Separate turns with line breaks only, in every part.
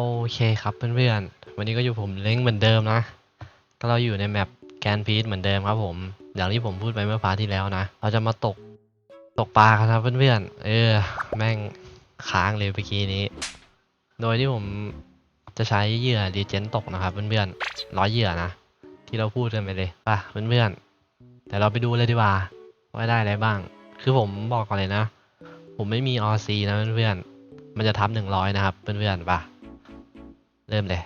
โอเคครับเพื่อนๆ วันนี้ก็อยู่ผมเล้งเหมือนเดิมนะ ก็เราอยู่ในแมปแกนพีทเหมือนเดิมครับผม อย่างที่ผมพูดไปเมื่อพาที่แล้วนะ เราจะมาตกตกปลากันครับเพื่อนๆ เออ แม่งค้างเลยเมื่อกี้นี้ โดยที่ผมจะใช้เหยื่อดีเจนตกนะครับเพื่อนๆ ร้อยเหยื่อนะ ที่เราพูดกันไปเลยป่ะเพื่อนๆ แต่เราไปดูเลยดีกว่าว่าได้อะไรบ้าง คือผมบอกก่อนเลยนะ ผมไม่มี RC นะเพื่อนๆ มันจะทับหนึ่งร้อยนะครับเพื่อนๆ ป่ะ เริ่มเลย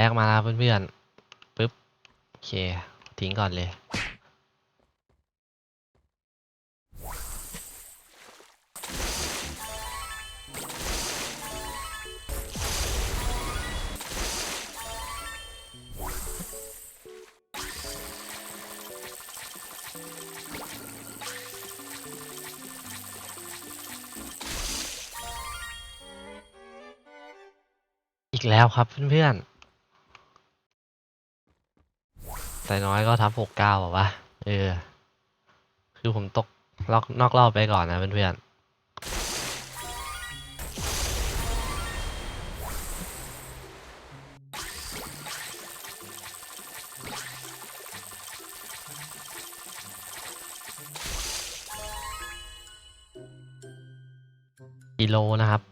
แรกมาแล้วเพื่อนๆปึ๊บโอเค ทิ้งก่อนเลย อีกแล้วครับเพื่อนๆ แต่น้อยก็ทับหกเก้าบอกว่าเออ คือผมตกล็อกนอกรอบไปก่อนนะเพื่อนๆกิโลนะครับ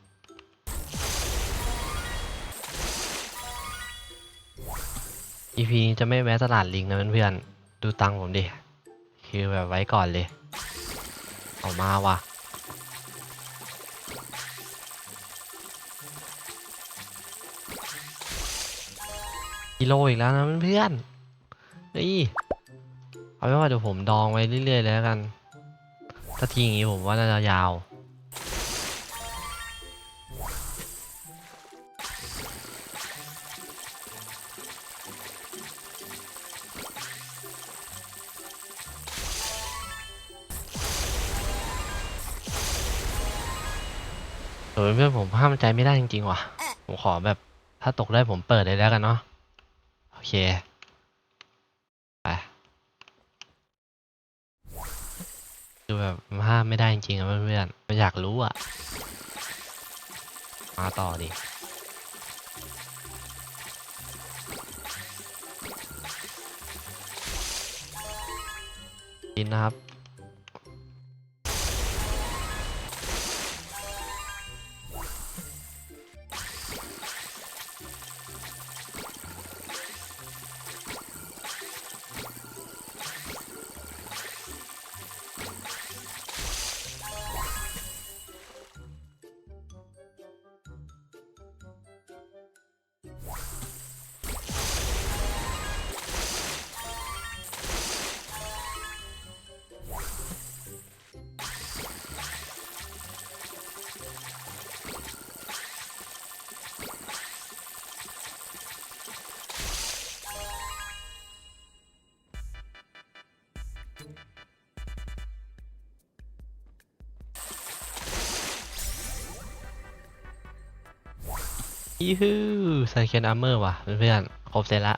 EP นี้จะไม่แวะตลาดลิงนะเพื่อนๆ ดูตังผมดิ คือแบบไว้ก่อนเลยเอามาว่ะ กิโลอีกแล้วนะเพื่อนๆเฮ้เอาเป็นว่าเดี๋ยวผมดองไว้เรื่อยๆเลยแล้วกัน ถ้าทีอย่างงี้ผมว่าน่าจะยาว เออเพื่อนผมห้ามใจไม่ได้จริงๆว่ะ ผมขอแบบ ถ้าตกได้ผมเปิดเลยแล้วกันเนาะ โอเค ไปคือแบบห้ามไม่ได้จริงๆอะเพื่อนๆไม่อยากรู้อะมาต่อดิกินนะครับ ยี่ฮู้ใส่เคนอาร์เมอร์ว่ะเพื่อนๆครบเสร็จละ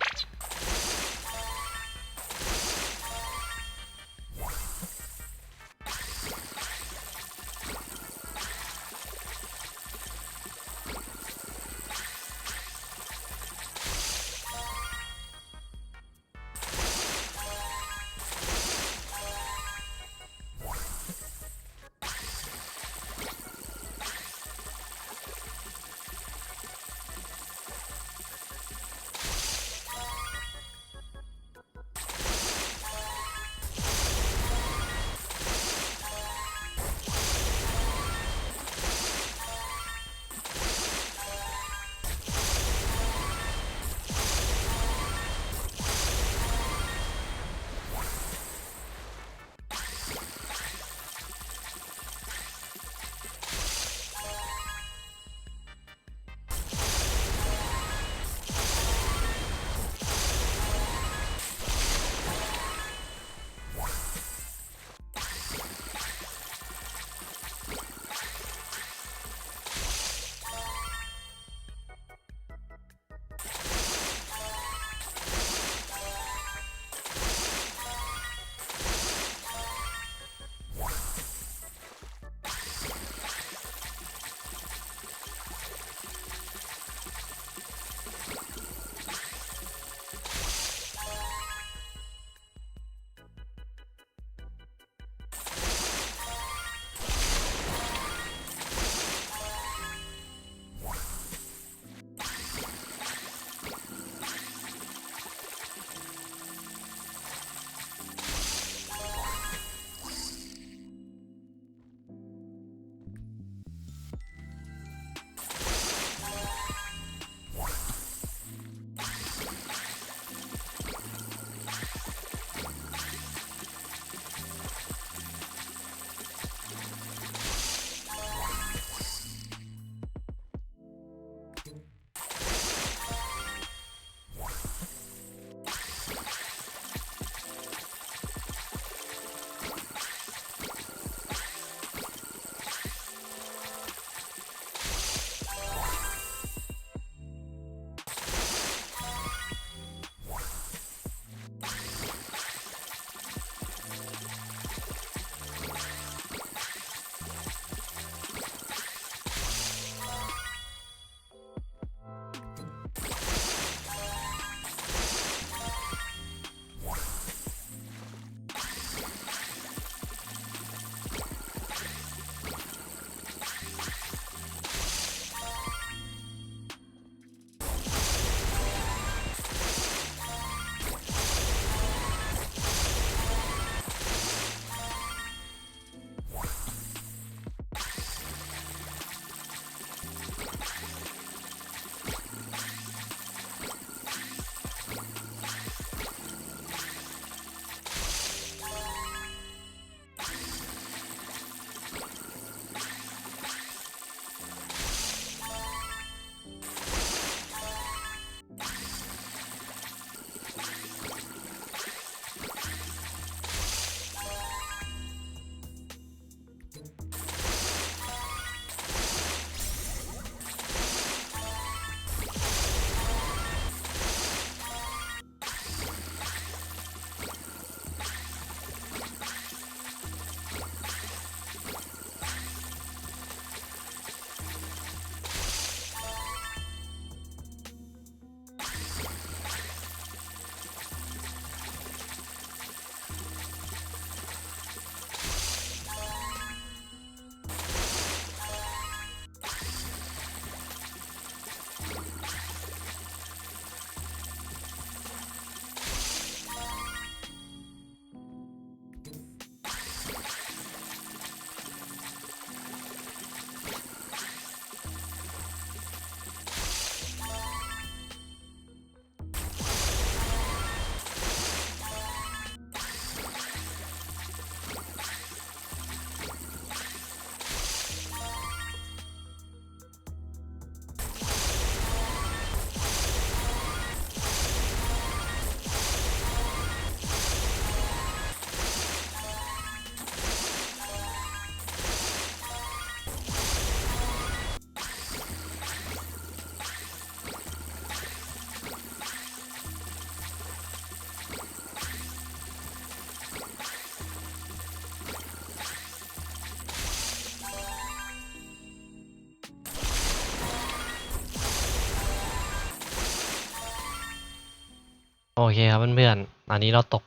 โอเคครับเพื่อนๆ อันนี้เราตก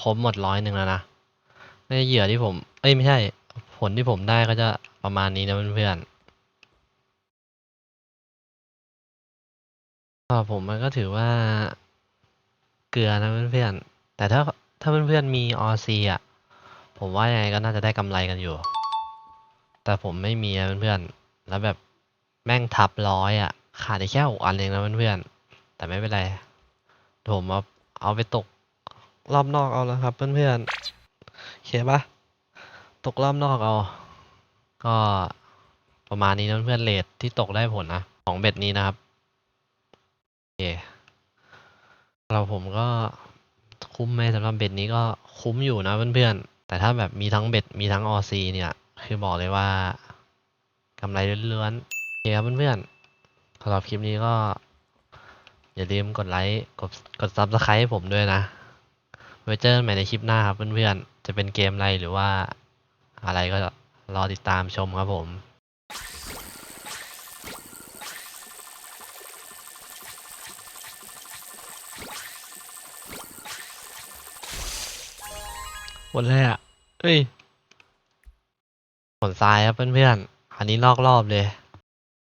ครบหมดร้อยหนึ่งแล้วนะในเหยื่อที่ผม เอ้ยไม่ใช่ ผลที่ผมได้ก็จะประมาณนี้นะเพื่อนๆก็ผมมันก็ถือว่าเกลือนะเพื่อนๆ แต่ถ้าถ้าเพื่อนๆมีออซีอะ ผมว่ายังไงก็น่าจะได้กำไรกันอยู่ แต่ผมไม่มีนะเพื่อนๆ แล้วแบบแม่งทับร้อยอะ ขาดได้แค่หกอันเองนะเพื่อนๆ แต่ไม่เป็นไร ผมเอาเอาไปตกรอบนอกเอาแล้วครับ เพื่อนๆโอเคปะตกรอบนอกเอา ก็ประมาณนี้นะเพื่อนเลทที่ตกได้ผลนะของเบ็ดนี้นะครับโอเคเราผมก็คุ้มไหมสำหรับเบ็ดนี้ก็คุ้มอยู่นะเพื่อนๆแต่ถ้าแบบมีทั้งเบ็ดมีทั้งออซีเนี่ย คือบอกเลยว่ากำไรล้วนๆโอเคครับเพื่อนๆสำหรับคลิปนี้ก็ อย่าลืมกดไลค์ กดกดซับสไครต์ให้ผมด้วยนะ ไว้เจอกันใหม่ในคลิปหน้าครับเพื่อนๆ จะเป็นเกมอะไรหรือว่าอะไรก็รอติดตามชมครับผมหมดเลยอะเอ้ยผลทรายครับเพื่อนๆ อันนี้ลอกรอบเลย